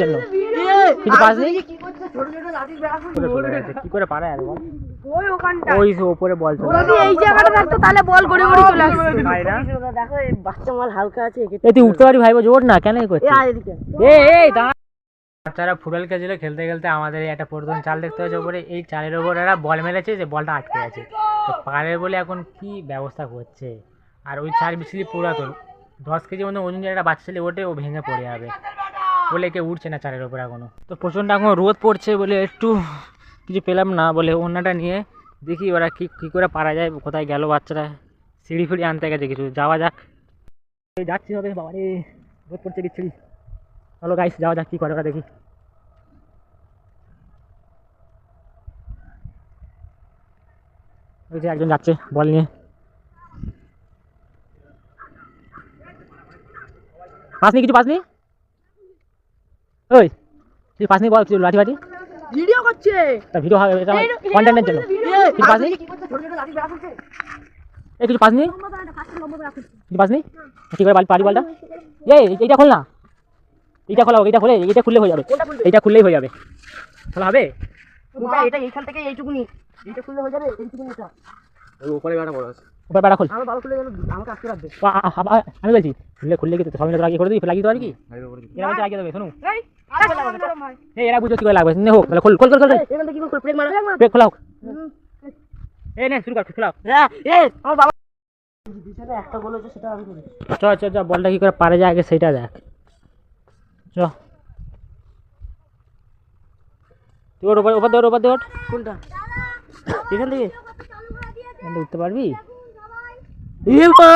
জন্য। কিছু পাসনি করে কি করে পারে আর ওই ওখানটা। ওই সে বল চলে যদি এই জায়গাটা থাকতো তাহলে বল গড়ি গড়ি চলে আসতো। দেখো এই বাচ্চা মাল হালকা আছে এ তুই উঠতে পারবি ভাইবো জোর না কেন এই করছিস? এই এই দাঁড়া। বাচ্চারা ফুটবল খেলছিল খেলতে খেলতে আমাদের একটা প্রথম চাল দেখতে হচ্ছে ওপরে এই চালের ওপর এরা বল মেরেছে যে বলটা আটকে আছে। তো পারে বলে এখন কি ব্যবস্থা করছে? আর ওই চাল বিছলি পুরাতন। দশ কেজি মতো ওজন যে একটা বাচ্চা ছেলে ওঠে ও ভেঙে পড়ে যাবে। বলে কেউ উঠছে না চালের ওপর এখনও। তো প্রচণ্ড এখন রোদ পড়ছে বলে একটু কিছু পেলাম না বলে অন্যটা নিয়ে দেখি ওরা কি, কী করে পারা যায়, কোথায় গেল বাচ্চারা। সিঁড়ি ফিড়ি আনতে গেছে কিছু। যাওয়া যাক। যাচ্ছি হবে বাবা রোদ পড়ছে বিচ্ছিরি। চলো গাইস যাওয়া যাক, কী করে ওরা দেখি। ওই একজন যাচ্ছে বল নিয়ে। পাসনি, কিছু পাসনি? ওই তুই পাসনি বল কিছু লাঠি বাটি ভিডিও করছে তা ভিডিও হবে এটা কন্টেন্টের জন্য পাসনি এই কিছু পাসনি কিছু পাসনি কি করে বাড়ি পারি বলটা এই এইটা খোল না এইটা খোলা এইটা খুলে এইটা খুললে হয়ে যাবে এইটা খুললেই হয়ে যাবে খোলা হবে এটা এটা এইখান থেকে এইটুকুনি এইটা খুললে হয়ে যাবে এইটুকুনি এটা উপরে বেড়া খোল আমার বাবা খুলে গেল আমাকে আটকে রাখবে আ- আ- আ- আমি বলছি খুললে খুললে কি তো মিলে লাগিয়ে করে দিই লাগিয়ে দিতে পারি কি লাগিয়ে দেবে শোনো এই এরা বুঝো কি লাগবে? নে হোক তাহলে খোল খোল খোল খোল খোল। এখান থেকে কি করে ব্রেক মারা। ব্রেক খোলা হোক। এই নে শুরু কর খোলা। হ্যাঁ এই আমার বাবা বিছানায় একটা গোল হচ্ছে সেটা আমি করি চ চ চ বলটা কি করে পারে যায় আগে সেইটা দেখ। চ। তুই ওর উপর উপর দৌড় দৌড়। কোনটা? এখান থেকে। এখানে উঠতে পারবি? এ মা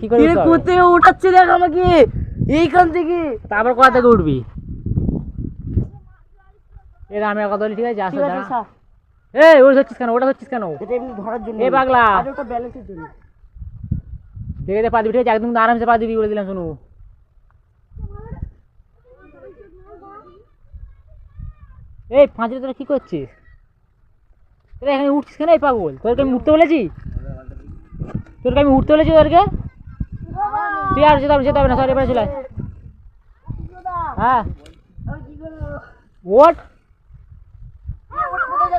কি করে উঠতে হবে? উঠাচ্ছে দেখ আমাকে? এইখান থেকে। তারপর কোথা থেকে উঠবি? এর আমি কথা বলি ঠিক আছে আসো দাঁড়া। এই ওটা হচ্ছিস কেন ওটা হচ্ছিস কেন? এটা এমনি ধরার জন্য। এ পাগলা। আর ওটা ব্যালেন্সের জন্য। দেখে দে পা দিবি ঠিক আছে? একদম আরামসে পা দিবি বলে দিলাম শুনু। এই পাঁচটা তোরা কি করছিস? তোরা এখানে উঠছিস কেন এই পাগল? তোদেরকে আমি উঠতে বলেছি? তোরকে আমি উঠতে বলেছি তোদেরকে? তুই আর যেতে হবে যেতে হবে না সরি এবারে চলে হ্যাঁ। ওট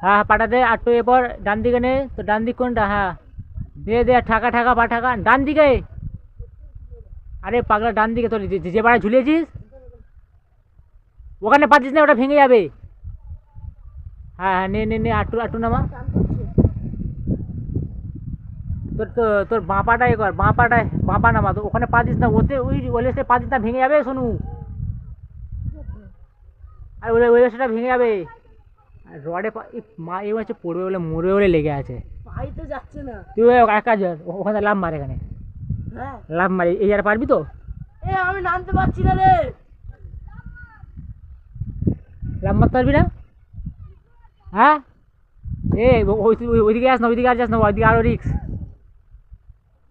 হ্যাঁ হ্যাঁ পাঠাতে আটটু এরপর ডান দিকে নে। তো ডান দিক কোনটা? হ্যাঁ। দে দে ঠাকা ঠাকা পা ঠাকা ডান দিকে। আরে পাগলা, ডান দিকে তোর যে- যে পাড়া ঝুলিয়েছিস? ওখানে পাচ্ছিস না, ওটা ভেঙে যাবে। হ্যাঁ হ্যাঁ নে নে নে আটটু আটটু নামা। তোর তো তোর বাঁ পাটাই কর বাঁ পাটায় বাঁ পা নামা। তো ওখানে পা দিস না, ওতে ওই ওই লেসে পা দিস না, ভেঙে যাবে শোনু আর ওই ওই লেসটা ভেঙে যাবে। আর রডে এই মা এই হচ্ছে পড়বে বলে মরবে বলে লেগে আছে। পাই তো যাচ্ছে না। তুই এক কাজ ওখানে লাভ মার এখানে। হ্যাঁ। লাভ মারি এই আর পারবি তো? এ আমি নামতে পারছি না রে। লাভ মারতে পারবি না? হ্যাঁ? এ ওইদিকে আস না ওইদিকে আর যাস না ওইদিকে আরও রিক্স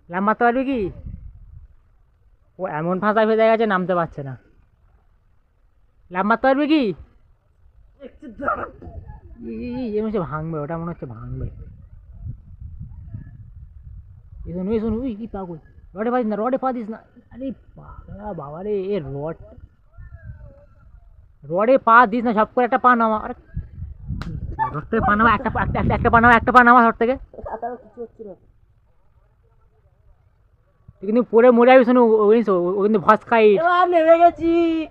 লাভ মারতে পারবি কি? ও এমন ফাঁসা ফেসে গেছে নামতে পারছে না। লাভ মারতে পারবি কি? একটু দাঁড়া। ই- এ মনে হচ্ছে ভাঙবে, ওটা মনে হচ্ছে ভাঙবে। এই শোন এই শোন উই, কি পাগল। রডে পাদিস না, রডে পাদিস না। আরে বাবা বাবা রে এ রড। রডে পা দিস না, সব করে একটা পা নামা। আরে রড থেকে পা নামা, একটা পা- একটা, একটা- একটা পা নামা, একটা পা নামা রড থেকে। তাছাড়া কিছু হচ্ছে না তুই কিন্তু পরে মরে যাবি, শোনো, ও জিনিস ও- ও কিন্তু ভস খাই। এবার নেমে গেছি।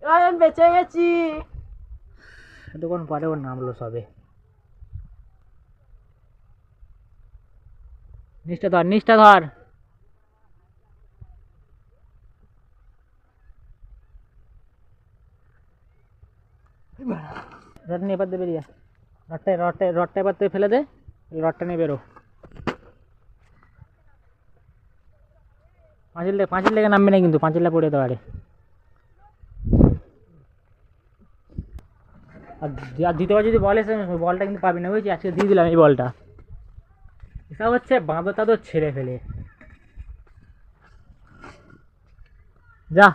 এবার আমি বেঁচে গেছি। তখন পরে ওর নামলো সবে। নিচটা ধর নিচটা ধর। রড নিয়ে এবার দে বেরিয়ে। রডটা রডটা রডটা এবার তুই ফেলে দে রডটা নিয়ে বেরো। পাঁচিল পাঁচিল লেগে নামবে না কিন্তু, পাঁচিলটা পড়ে দেওয়ারে আর দি- আর দ্বিতীয়বার যদি বলে এসে বলটা কিন্তু পাবি না বুঝছি আজকে দিয়ে দিলাম এই বলটা। এসব হচ্ছে বাঁদর তাদের ছেড়ে ফেলে। যা।